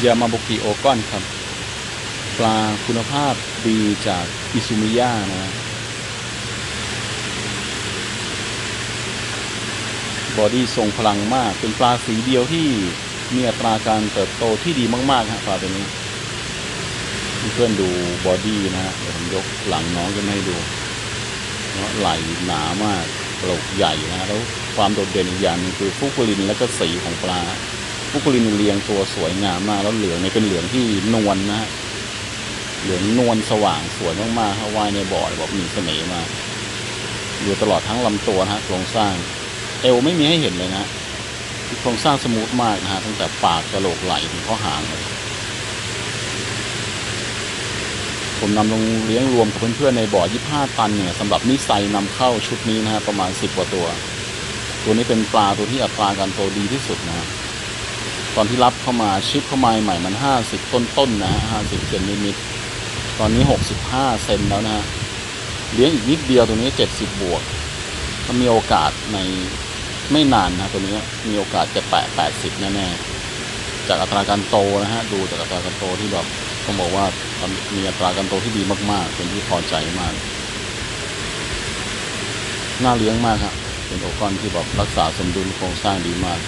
ยามาบุกิโอกอนครับ ปลาคุณภาพดีจากอิซูมิยะนะบอดี้ทรงพลังมาก เป็นปลาสีเดียวที่มีอัตราการเติบโตที่ดีมากๆฮะปลาตัวนี้ เพื่อนดูบอดี้นะฮะเดี๋ยวผมยกหลังน้องขึ้นให้ดูเนาะไหลหนามากกระโหลกใหญ่นะแล้วความโดดเด่นอีกอย่างหนึงคือฟุกุลินและก็สีของปลา ฟุกุลินเรียงตัวสวยงามมาก แล้วเหลืองเนี่ยเป็นเหลืองที่นวลนะฮะเหลืองนวลสว่างสวยมากๆฮะว่ายในบ่อบอกมีเสน่ห์มากอยู่ตลอดทั้งลำตัวนะฮะโครงสร้าง เอวไม่มีให้เห็นเลยนะโครงสร้างสมูทมากนะฮะตั้งแต่ปากกระโหลกไหล่ถึงข้อหางเลยผมนำลงเลี้ยงรวมกับเพื่อนๆในบ่อ 25 ตันเนี่ยสำหรับนิสัยนำเข้าชุดนี้นะฮะประมาณ 10 กว่าตัว ตัวนี้เป็นปลาตัวที่อัตราการโตดีที่สุดนะฮะ ตอนที่รับเข้ามาชิปเข้ามาใหม่มัน50ต้นๆนะฮะ50เซนนิดๆตตอนนี้65เซนแล้วนะฮะเลี้ยงอีกนิดเดียวตัวนี้70บวกถ้ามีโอกาสในไม่นานนะตัวนี้มีโอกาสจะแตะ80แน่ๆจากอัตราการโตนะฮะดูจากอัตราการโตที่แบบต้องบอกว่ามีอัตราการโตที่ดีมากๆ เป็นที่พอใจมากน่าเลี้ยงมากครับเป็นโอกอนที่แบบรักษาสมดุลโครงสร้างดีมาก